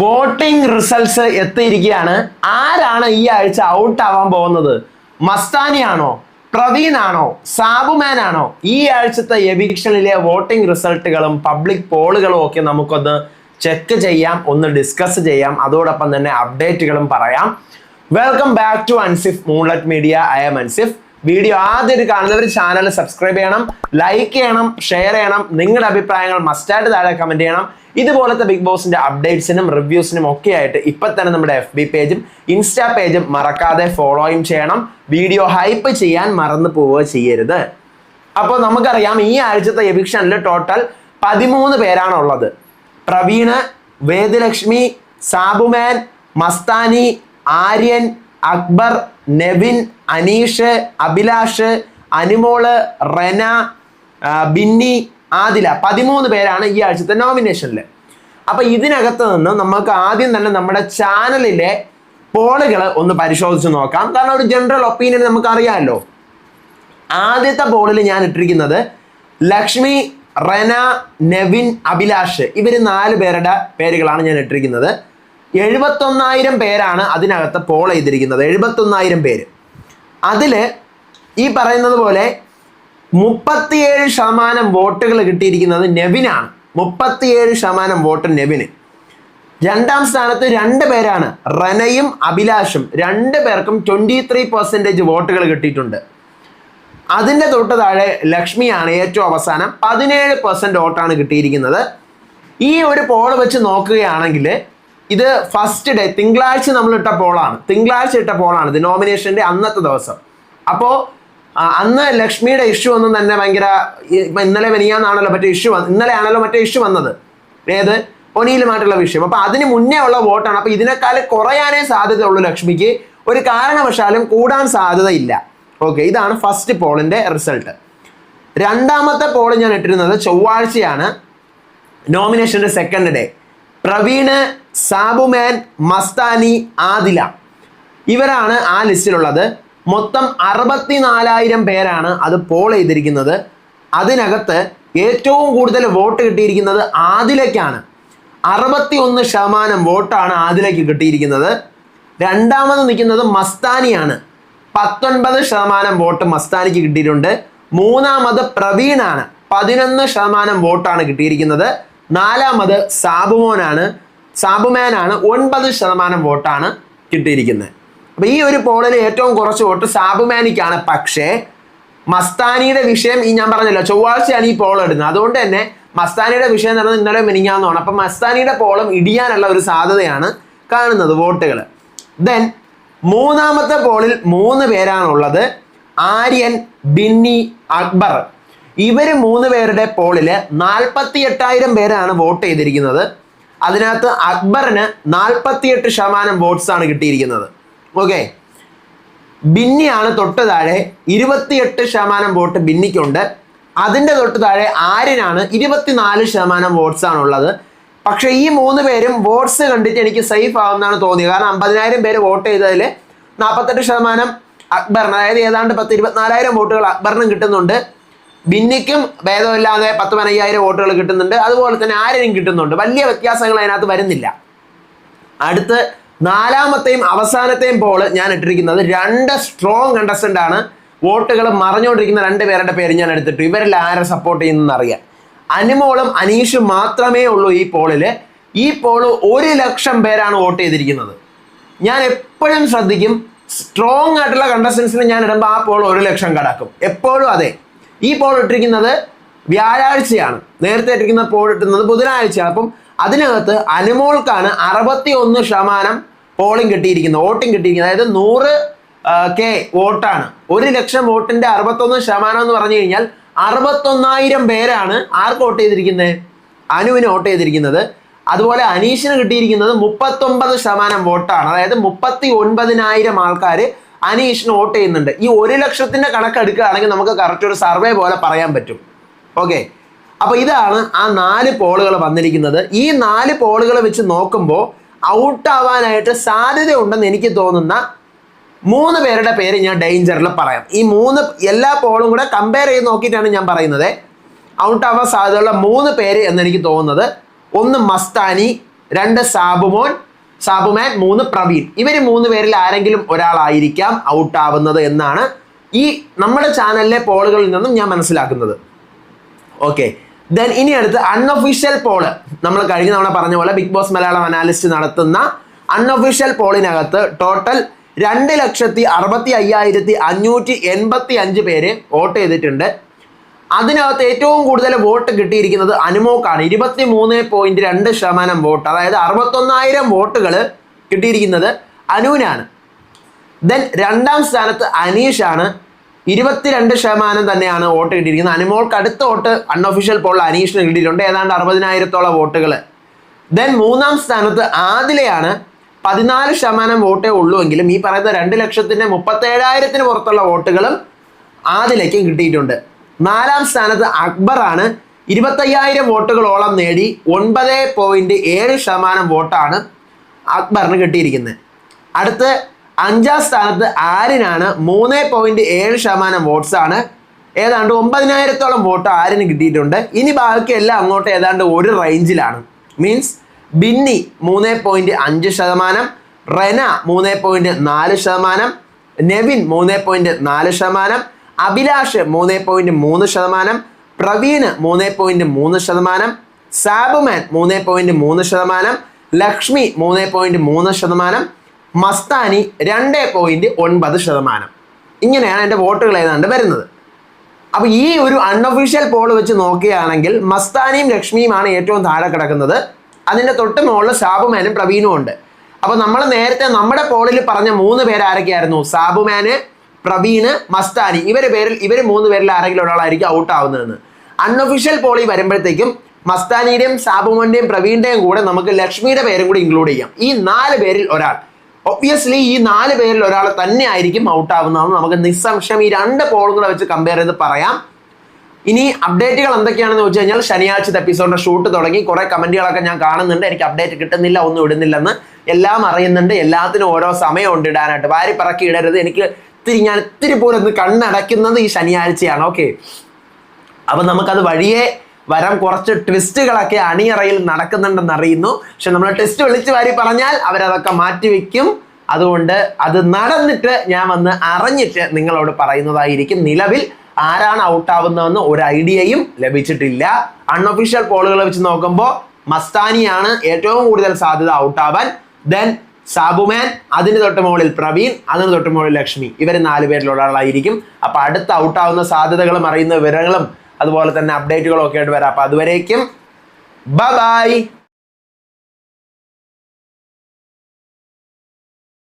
Voting results എത്തിയിരിക്കുകയാണ്. ആരാണ് ഈ ആഴ്ച ഔട്ട് ആവാൻ പോകുന്നത്? മസ്താനിയാണോ പ്രവീൺ ആണോ? സാബുമാൻ ആണോ? ഈ ആഴ്ചത്തെ എവിക്ഷനിലെ വോട്ടിംഗ് റിസൾട്ടുകളും പബ്ലിക് പോളുകളും ഒക്കെ നമുക്കൊന്ന് ചെക്ക് ചെയ്യാം ഒന്ന് ഡിസ്കസ് ചെയ്യാം. അതോടൊപ്പം തന്നെ അപ്ഡേറ്റുകളും പറയാം. Welcome back to Ansif moonlight media I M Ansif video ആദ്യം കാണുന്നവർ ചാനൽ സബ്സ്ക്രൈബ് ചെയ്യണം ലൈക്ക് ചെയ്യണം ഷെയർ ചെയ്യണം. നിങ്ങളുടെ അഭിപ്രായങ്ങൾ മസ്റ്റായിട്ട് താഴെ കമന്റ് ചെയ്യണം. ഇതുപോലത്തെ ബിഗ് ബോസിന്റെ അപ്ഡേറ്റ്സിനും റിവ്യൂസിനും ഒക്കെ ആയിട്ട് ഇപ്പൊ തന്നെ നമ്മുടെ എഫ് ബി പേജും ഇൻസ്റ്റാ പേജും മറക്കാതെ ഫോളോയും ചെയ്യണം. വീഡിയോ ഹൈപ്പ് ചെയ്യാൻ മറന്നു പോവുക ചെയ്യരുത്. അപ്പോൾ നമുക്കറിയാം ഈ ആഴ്ചത്തെ എവിക്ഷനിൽ ടോട്ടൽ പതിമൂന്ന് പേരാണുള്ളത് പ്രവീണ് വേദലക്ഷ്മി സാബുമാൻ മസ്താനി ആര്യൻ അക്ബർ നെവിൻ അനീഷ് അഭിലാഷ് അനുമോൾ റെന ബിന്നി ആദില പതിമൂന്ന് പേരാണ് ഈ ആഴ്ചത്തെ നോമിനേഷനിൽ അപ്പൊ ഇതിനകത്ത് നിന്ന് നമുക്ക് ആദ്യം തന്നെ നമ്മുടെ ചാനലിലെ പോളുകൾ ഒന്ന് പരിശോധിച്ച് നോക്കാം. കാരണം ഒരു ജനറൽ ഒപ്പീനിയൻ നമുക്ക് അറിയാമല്ലോ. ആദ്യത്തെ പോളിൽ ഞാൻ ഇട്ടിരിക്കുന്നത് ലക്ഷ്മി റെന നെവിൻ അഭിലാഷ് ഇവർ നാല് പേരുടെ പേരുകളാണ് ഞാൻ ഇട്ടിരിക്കുന്നത്. എഴുപത്തൊന്നായിരം പേരാണ് അതിനകത്ത് പോൾ ചെയ്തിരിക്കുന്നത്. എഴുപത്തൊന്നായിരം പേര്. അതിൽ ഈ പറയുന്നത് പോലെ മുപ്പത്തിയേഴ് ശതമാനം വോട്ടുകൾ കിട്ടിയിരിക്കുന്നത് നെവിനാണ്. മുപ്പത്തിയേഴ് ശതമാനം വോട്ട് നെവിന്. രണ്ടാം സ്ഥാനത്ത് രണ്ട് പേരാണ്. റനയും അഭിലാഷും. രണ്ട് പേർക്കും ട്വന്റി ത്രീ പെർസെന്റേജ് വോട്ടുകൾ കിട്ടിയിട്ടുണ്ട്. അതിന്റെ തൊട്ട് താഴെ ലക്ഷ്മിയാണ് ഏറ്റവും അവസാനം. പതിനേഴ് പെർസെന്റ് വോട്ടാണ് കിട്ടിയിരിക്കുന്നത്. ഈ ഒരു പോൾ വെച്ച് നോക്കുകയാണെങ്കിൽ ഇത് ഫസ്റ്റ് ഡേ തിങ്കളാഴ്ച നമ്മൾ ഇട്ട പോളാണ് തിങ്കളാഴ്ച ഇട്ട പോളാണ് ഇത് നോമിനേഷന്റെ അന്നത്തെ ദിവസം. അപ്പോൾ അന്ന് ലക്ഷ്മിയുടെ ഇഷ്യൂ ഒന്നും തന്നെ ഭയങ്കര ഇന്നലെ വെനിയാന്നാണല്ലോ മറ്റേ ഇഷ്യൂ ഇന്നലെ ആണല്ലോ മറ്റേ ഇഷ്യൂ വന്നത്. ഏത്? ഒനിയിലുമായിട്ടുള്ള വിഷയം. അപ്പൊ അതിന് മുന്നേ ഉള്ള വോട്ടാണ്. അപ്പൊ ഇതിനേക്കാൾ കുറയാനേ സാധ്യതയുള്ളൂ ലക്ഷ്മിക്ക്. ഒരു കാരണവശാലും കൂടാൻ സാധ്യതയില്ല. ഓക്കെ ഇതാണ് ഫസ്റ്റ് പോളിന്റെ റിസൾട്ട്. രണ്ടാമത്തെ പോൾ ഞാൻ ഇട്ടിരുന്നത് ചൊവ്വാഴ്ചയാണ്. നോമിനേഷന്റെ സെക്കൻഡ് ഡേ പ്രവീണ് സാബുമാൻ മസ്താനി ആദില. ഇവരാണ് ആ ലിസ്റ്റിലുള്ളത്. മൊത്തം അറുപത്തിനാലായിരം പേരാണ് അത് പോൾ ചെയ്തിരിക്കുന്നത്. അതിനകത്ത് ഏറ്റവും കൂടുതൽ വോട്ട് കിട്ടിയിരിക്കുന്നത് ആദിലയ്ക്കാണ്. അറുപത്തി ഒന്ന് ശതമാനം വോട്ടാണ് ആദിലയ്ക്ക് കിട്ടിയിരിക്കുന്നത്. രണ്ടാമത് നിൽക്കുന്നത് മസ്താനിയാണ്. പത്തൊൻപത് ശതമാനം വോട്ട് മസ്താനിക്ക് കിട്ടിയിട്ടുണ്ട്. മൂന്നാമത് പ്രവീണാണ്. പതിനൊന്ന് ശതമാനം വോട്ടാണ് കിട്ടിയിരിക്കുന്നത്. നാലാമത് സാബുമോനാണ്. സാബുമാനാണ് ഒൻപത് ശതമാനം വോട്ടാണ് കിട്ടിയിരിക്കുന്നത്. അപ്പൊ ഈ ഒരു പോളിൽ ഏറ്റവും കുറച്ച് വോട്ട് സാബുമാനിക്കാണ്. പക്ഷേ മസ്താനിയുടെ വിഷയം ഈ ഞാൻ പറഞ്ഞല്ലോ ചൊവ്വാഴ്ചയാണ് ഈ പോൾ ഇടുന്നത്. അതുകൊണ്ട് തന്നെ മസ്താനിയുടെ വിഷയം നടന്നത് ഇന്നലെ മിനിഞ്ഞാന്നാണ്. അപ്പം മസ്താനിയുടെ പോളം ഇടിയാനുള്ള ഒരു സാധ്യതയാണ് കാണുന്നത് വോട്ടുകൾ ദെൻ മൂന്നാമത്തെ പോളിൽ മൂന്ന് പേരാണുള്ളത്. ആര്യൻ ബിന്നി അക്ബർ. ഇവർ മൂന്ന് പേരുടെ പോളിൽ നാൽപ്പത്തി എട്ടായിരം പേരാണ് വോട്ട് ചെയ്തിരിക്കുന്നത്. അതിനകത്ത് അക്ബറിന് നാൽപ്പത്തിയെട്ട് ശതമാനം വോട്ട്സ് ആണ് കിട്ടിയിരിക്കുന്നത്. ഓക്കെ ബിന്നിയാണ് തൊട്ട് താഴെ ഇരുപത്തിയെട്ട് ശതമാനം വോട്ട് ബിന്നിക്കുണ്ട്. അതിന്റെ തൊട്ട് താഴെ ആര്യനാണ് ഇരുപത്തിനാല് ശതമാനം വോട്ട്സ് ആണുള്ളത്. പക്ഷേ ഈ മൂന്ന് പേരും വോട്ട്സ് കണ്ടിട്ട് എനിക്ക് സേഫ് ആവുമെന്നാണ് തോന്നിയത്. കാരണം അമ്പതിനായിരം പേര് വോട്ട് ചെയ്തതിൽ നാൽപ്പത്തെട്ട് ശതമാനം അക്ബറിന് അതായത് ഏതാണ്ട് പത്ത് ഇരുപത്തിനാലായിരം വോട്ടുകൾ അക്ബറിനും കിട്ടുന്നുണ്ട്. ബിന്നിക്കും ഭേദമില്ലാതെ പത്ത് പതിനയ്യായിരം വോട്ടുകൾ കിട്ടുന്നുണ്ട്. അതുപോലെ തന്നെ ആര്യനും കിട്ടുന്നുണ്ട്. വലിയ വ്യത്യാസങ്ങൾ അതിനകത്ത് വരുന്നില്ല. അടുത്ത് നാലാമത്തെയും അവസാനത്തെയും പോൾ ഞാൻ ഇട്ടിരിക്കുന്നത് രണ്ട് സ്ട്രോങ് കണ്ടസ്റ്റന്റ് ആണ്. വോട്ടുകൾ മറഞ്ഞുകൊണ്ടിരിക്കുന്ന രണ്ട് പേരുടെ പേര് ഞാൻ എടുത്തിട്ടു. ഇവരിൽ ആരെ സപ്പോർട്ട് ചെയ്യുന്ന അറിയാം അനുമോളും അനീഷും മാത്രമേ ഉള്ളൂ ഈ പോളിൽ ഈ പോൾ ഒരു ലക്ഷം പേരാണ് വോട്ട് ചെയ്തിരിക്കുന്നത്. ഞാൻ എപ്പോഴും ശ്രദ്ധിക്കും സ്ട്രോങ് ആയിട്ടുള്ള കണ്ടസ്റ്റൻസിന് ഞാൻ ഇടുമ്പോൾ ആ പോൾ ഒരു ലക്ഷം കടക്കും. എപ്പോഴും അതെ. ഈ പോൾ ഇട്ടിരിക്കുന്നത് വ്യാഴാഴ്ചയാണ്. നേരത്തെ ഇട്ടിരിക്കുന്ന പോൾ ഇട്ടുന്നത് ബുധനാഴ്ചയാണ്. അപ്പം അതിനകത്ത് അനുമോൾക്കാണ് അറുപത്തി ഒന്ന് ശതമാനം പോളിംഗ് കിട്ടിയിരിക്കുന്നത് വോട്ടിംഗ് കിട്ടിയിരിക്കുന്നത്. അതായത് നൂറ് കെ വോട്ടാണ്. ഒരു ലക്ഷം വോട്ടിന്റെ അറുപത്തൊന്ന് ശതമാനം എന്ന് പറഞ്ഞു കഴിഞ്ഞാൽ അറുപത്തൊന്നായിരം പേരാണ് ആർക്ക് വോട്ട് ചെയ്തിരിക്കുന്നത്? അനുവിന് വോട്ട് ചെയ്തിരിക്കുന്നത്. അതുപോലെ അനീഷിന് കിട്ടിയിരിക്കുന്നത് മുപ്പത്തൊമ്പത് ശതമാനം വോട്ടാണ്. അതായത് മുപ്പത്തി ഒൻപതിനായിരം ആൾക്കാർ അനീഷിന് വോട്ട് ചെയ്യുന്നുണ്ട്. ഈ ഒരു ലക്ഷത്തിന്റെ കണക്ക് എടുക്കുകയാണെങ്കിൽ നമുക്ക് കറക്റ്റ് ഒരു സർവേ പോലെ പറയാൻ പറ്റും. ഓക്കെ അപ്പൊ ഇതാണ് ആ നാല് പോളുകൾ വന്നിരിക്കുന്നത്. ഈ നാല് പോളുകൾ വെച്ച് നോക്കുമ്പോൾ ഔട്ട് ആവാനായിട്ട് സാധ്യതയുണ്ടെന്ന് എനിക്ക് തോന്നുന്ന മൂന്ന് പേരുടെ പേര് ഞാൻ ഡേഞ്ചറിൽ പറയാം. ഈ മൂന്ന് എല്ലാ പോളും കൂടെ കമ്പയർ ചെയ്ത് നോക്കിയിട്ടാണ് ഞാൻ പറയുന്നത്. ഔട്ട് ആവാൻ സാധ്യതയുള്ള മൂന്ന് പേര് എന്ന് എനിക്ക് തോന്നുന്നത്. ഒന്ന് മസ്താനി രണ്ട് സാബുമോൻ സാബുമാൻ മൂന്ന് പ്രവീൺ. ഇവർ മൂന്ന് പേരിൽ ആരെങ്കിലും ഒരാളായിരിക്കാം ഔട്ട് ആവുന്നത് എന്നാണ് ഈ നമ്മുടെ ചാനലിലെ പോളുകളിൽ നിന്നും ഞാൻ മനസ്സിലാക്കുന്നത്. ഓക്കെ ദെൻ ഇനി അടുത്ത് അൺഒഫീഷ്യൽ പോൾ നമ്മൾ കഴിഞ്ഞ തവണ പറഞ്ഞ പോലെ ബിഗ് ബോസ് മലയാളം അനാലിസ്റ്റ് നടത്തുന്ന അൺഒഫീഷ്യൽ പോളിനകത്ത് ടോട്ടൽ രണ്ട് ലക്ഷത്തി അറുപത്തി അയ്യായിരത്തി അഞ്ഞൂറ്റി എൺപത്തി അഞ്ച് പേര് വോട്ട് ചെയ്തിട്ടുണ്ട്. അതിനകത്ത് ഏറ്റവും കൂടുതൽ വോട്ട് കിട്ടിയിരിക്കുന്നത് അനുമോക്കാണ്. ഇരുപത്തി മൂന്ന് പോയിന്റ് രണ്ട് ശതമാനം വോട്ട് അതായത് അറുപത്തൊന്നായിരം വോട്ടുകൾ കിട്ടിയിരിക്കുന്നത് അനുവിനാണ്. ദെൻ രണ്ടാം സ്ഥാനത്ത് അനീഷാണ്. ഇരുപത്തിരണ്ട് ശതമാനം തന്നെയാണ് വോട്ട് കിട്ടിയിരിക്കുന്നത്. അനുമോൾക്ക് അടുത്ത വോട്ട് അൺഒഫീഷ്യൽ പോളിൽ അനീഷിന് കിട്ടിയിട്ടുണ്ട്. ഏതാണ്ട് അറുപതിനായിരത്തോളം വോട്ടുകൾ ദെൻ മൂന്നാം സ്ഥാനത്ത് ആദിലയാണ് പതിനാല് ശതമാനം വോട്ടേ ഉള്ളൂവെങ്കിലും ഈ പറയുന്ന രണ്ട് ലക്ഷത്തിന്റെ മുപ്പത്തേഴായിരത്തിന് പുറത്തുള്ള വോട്ടുകളും ആദിലേക്കും കിട്ടിയിട്ടുണ്ട്. നാലാം സ്ഥാനത്ത് അക്ബറാണ് ഇരുപത്തയ്യായിരം വോട്ടുകളോളം നേടി ഒൻപത് പോയിന്റ് ഏഴ് ശതമാനം വോട്ടാണ് അക്ബറിന് കിട്ടിയിരിക്കുന്നത്. അടുത്ത് അഞ്ചാം സ്ഥാനത്ത് ആരിനാണ് മൂന്ന് പോയിന്റ് ഏഴ് ശതമാനം വോട്ട്സ് ആണ്. ഏതാണ്ട് ഒമ്പതിനായിരത്തോളം വോട്ട് ആരിന് കിട്ടിയിട്ടുണ്ട്. ഇനി ബാക്കിയെല്ലാം അങ്ങോട്ട് ഏതാണ്ട് ഒരു റേഞ്ചിലാണ് മീൻസ് ബിന്നി മൂന്ന് പോയിന്റ് അഞ്ച് ശതമാനം റെന മൂന്ന് പോയിന്റ് നാല് ശതമാനം നെവിൻ മൂന്ന് പോയിന്റ് നാല് ശതമാനം അഭിലാഷ് മൂന്ന് പോയിന്റ് മൂന്ന് ശതമാനം പ്രവീൺ മൂന്ന് പോയിന്റ് മൂന്ന് ശതമാനം സാബുമാൻ മൂന്ന് പോയിന്റ് മൂന്ന് ശതമാനം ലക്ഷ്മി മൂന്ന് പോയിന്റ് മൂന്ന് ശതമാനം മസ്താനി രണ്ട് പോയിന്റ് ഒൻപത് ശതമാനം. ഇങ്ങനെയാണ് എന്റെ വോട്ടുകൾ ഏതാണ്ട് വരുന്നത്. അപ്പോൾ ഈ ഒരു അൺഒഫീഷ്യൽ പോൾ വെച്ച് നോക്കുകയാണെങ്കിൽ മസ്താനിയും ലക്ഷ്മിയുമാണ് ഏറ്റവും താഴെ കിടക്കുന്നത്. അതിന്റെ തൊട്ട് മുകളിൽ സാബുമാനും പ്രവീണും ഉണ്ട്. അപ്പോൾ നമ്മൾ നേരത്തെ നമ്മുടെ പോളിൽ പറഞ്ഞ മൂന്ന് പേര് ആരൊക്കെയായിരുന്നു? സാബുമാന് പ്രവീണ് മസ്താനി. ഇവരെ പേരിൽ ഇവർ മൂന്ന് പേരിൽ ആരെങ്കിലും ഒരാളായിരിക്കും ഔട്ട് ആവുന്നതെന്ന്. അൺഒഫീഷ്യൽ പോളിൽ വരുമ്പോഴത്തേക്കും മസ്താനിയുടെയും സാബുമോന്റെയും പ്രവീണിന്റെയും കൂടെ നമുക്ക് ലക്ഷ്മിയുടെ പേരും കൂടി ഇൻക്ലൂഡ് ചെയ്യാം. ഈ നാല് പേരിൽ ഒരാൾ. ഒബ്വിയസ്ലി ഈ നാല് പേരിൽ ഒരാൾ തന്നെ ആയിരിക്കും ഔട്ട് ആവുന്നതെന്ന് നമുക്ക് നിസ്സംശയം ഈ രണ്ട് പോളുകളെ വെച്ച് കമ്പയർ ചെയ്ത് പറയാം. ഇനി അപ്ഡേറ്റുകൾ എന്തൊക്കെയാണെന്ന് വെച്ച് കഴിഞ്ഞാൽ ശനിയാഴ്ചത്തെ എപ്പിസോഡിന്റെ ഷൂട്ട് തുടങ്ങി. കുറെ കമന്റുകളൊക്കെ ഞാൻ കാണുന്നുണ്ട്. എനിക്ക് അപ്ഡേറ്റ് കിട്ടുന്നില്ല ഒന്നും ഇടുന്നില്ലെന്ന് എല്ലാം അറിയുന്നുണ്ട്. എല്ലാത്തിനും ഓരോ സമയമുണ്ട് ഇടാനായിട്ട്. വാരി പറക്കി ഇടരുത്. എനിക്ക് ഇത്തിരി ഞാൻ ഇത്തിരി പോലും ഒന്ന് കണ്ണടയ്ക്കുന്നത് ഈ ശനിയാഴ്ചയാണ്. ഓക്കെ അപ്പൊ നമുക്കത് വഴിയെ വരാൻ കുറച്ച് ട്വിസ്റ്റുകളൊക്കെ അണിയറയിൽ നടക്കുന്നുണ്ടെന്ന് അറിയുന്നു. പക്ഷെ നമ്മൾ ട്വിസ്റ്റ് വിളിച്ചു വാരി പറഞ്ഞാൽ അവരതൊക്കെ മാറ്റിവെക്കും അതുകൊണ്ട് അത് നടന്നിട്ട് ഞാൻ വന്ന് അറിഞ്ഞിട്ട് നിങ്ങളോട് പറയുന്നതായിരിക്കും. നിലവിൽ ആരാണ് ഔട്ടാവുന്നതെന്ന് ഒരു ഐഡിയയും ലഭിച്ചിട്ടില്ല. അൺഒഫീഷ്യൽ പോളുകൾ വെച്ച് നോക്കുമ്പോൾ മസ്താനിയാണ് ഏറ്റവും കൂടുതൽ സാധ്യത ഔട്ടാവാൻ ദെൻ സാബുമാൻ അതിന് തൊട്ട് മുകളിൽ പ്രവീൺ അതിന് തൊട്ട് മുകളിൽ ലക്ഷ്മി. ഇവർ നാല് പേരിലുള്ള ആളായിരിക്കും. അപ്പൊ അടുത്ത ഔട്ടാവുന്ന സാധ്യതകളും അറിയുന്ന വിവരങ്ങളും അതുപോലെ തന്നെ അപ്ഡേറ്റുകളൊക്കെ ആയിട്ട് വരാം. അപ്പൊ അതുവരേക്കും ബൈ